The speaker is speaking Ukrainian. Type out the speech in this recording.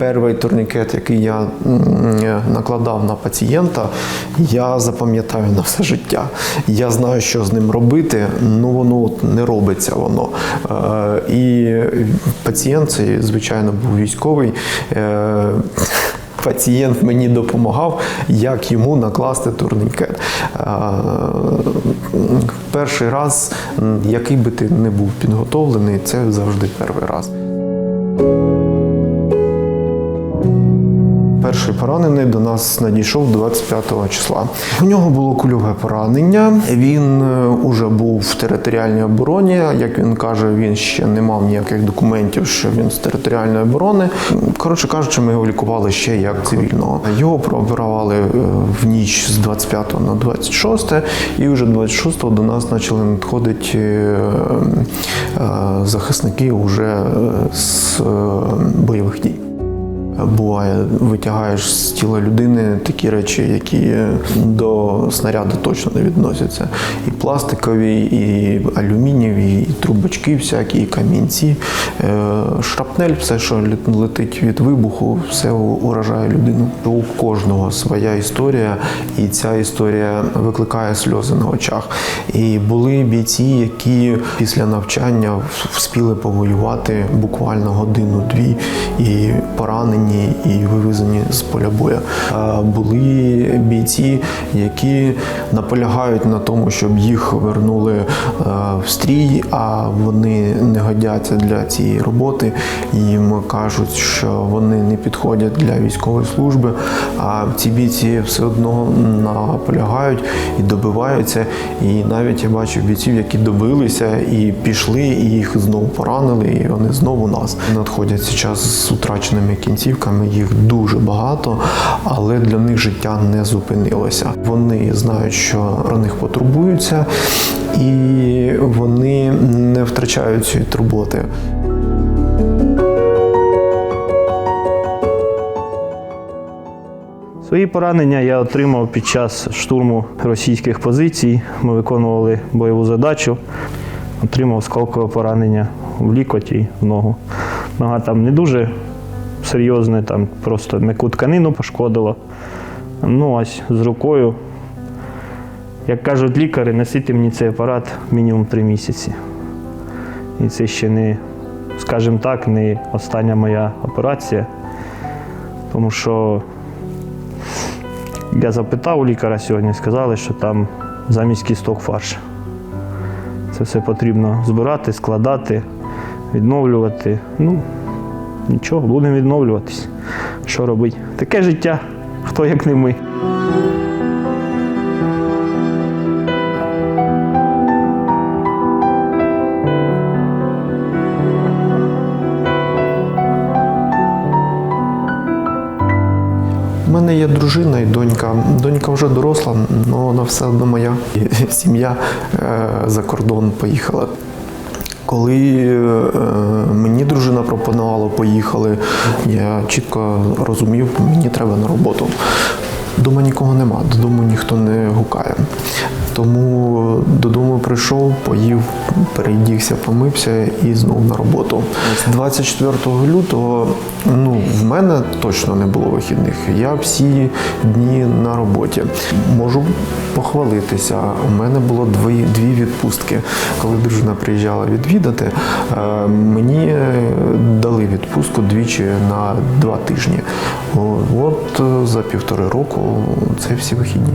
Перший турнікет, який я накладав на пацієнта, я запам'ятаю на все життя. Я знаю, що з ним робити, ну воно от не робиться воно. Е, І пацієнт, цей, звичайно, був військовий. Е, Пацієнт мені допомагав, як йому накласти турнікет. Е, Перший раз, який би ти не був підготовлений, це завжди перший раз. Перший поранений до нас надійшов 25 числа. У нього було кульове поранення. Він е, уже був в територіальній обороні. Як він каже, він ще не мав ніяких документів, що він з територіальної оборони. Коротше кажучи, ми його лікували ще як цивільного. Його прооперували е, в ніч з 25 на 26, і вже 26 до нас почали надходити е, захисники вже е, з бойових дій. Буває, витягаєш з тіла людини такі речі, які до снаряду точно не відносяться. І пластикові, і алюмінієві, і трубочки всякі, камінці. Е, Шрапнель, все, що лет- летить від вибуху, все уражає людину. У кожного своя історія, і ця історія викликає сльози на очах. І були бійці, які після навчання вспіли повоювати буквально годину-дві і поранені, і вивезені з поля бою. А Були бійці, які наполягають на тому, щоб їх вернули е, в стрій, а вони не годяться для цієї роботи. Їм кажуть, що вони не підходять для військової служби. А ці бійці все одно наполягають і добиваються. І навіть я бачив бійців, які добилися і пішли, і їх знову поранили, і вони знову нас надходять зараз з утраченими кінцівками. Їх дуже багато, але для них життя не зупинилося. Вони знають, що про них потурбуються, і вони не втрачають цієї турботи. Свої поранення я отримав під час штурму російських позицій. Ми виконували бойову задачу. Отримав скалкове поранення в лікоті, в ногу. Нога там не дуже серйозна, там просто м'яку тканину пошкодило. Ну, ось з рукою. Як кажуть лікарі, носити мені цей апарат мінімум три місяці. І це ще не, скажімо так, не остання моя операція, тому що я запитав у лікаря сьогодні, сказали, що там замість кісток фарш. Це все потрібно збирати, складати, відновлювати. Ну, нічого, будемо відновлюватись. Що робити? Таке життя, хто як не ми. У мене є дружина і донька. Донька вже доросла, але вона все одно моя. Сім'я е, за кордон поїхала. Коли е, мені дружина пропонувала поїхали, я чітко розумів, мені треба на роботу. Дома нікого нема, додому ніхто не гукає. Тому додому прийшов, поїв, переїдівся, помився і знову на роботу. 24 лютого ну, в мене точно не було вихідних. Я всі дні на роботі. Можу похвалитися. У мене було дві, дві відпустки. Коли дружина приїжджала відвідати, е, мені е, дали відпустку двічі на два тижні. От е, за півтори року це всі вихідні.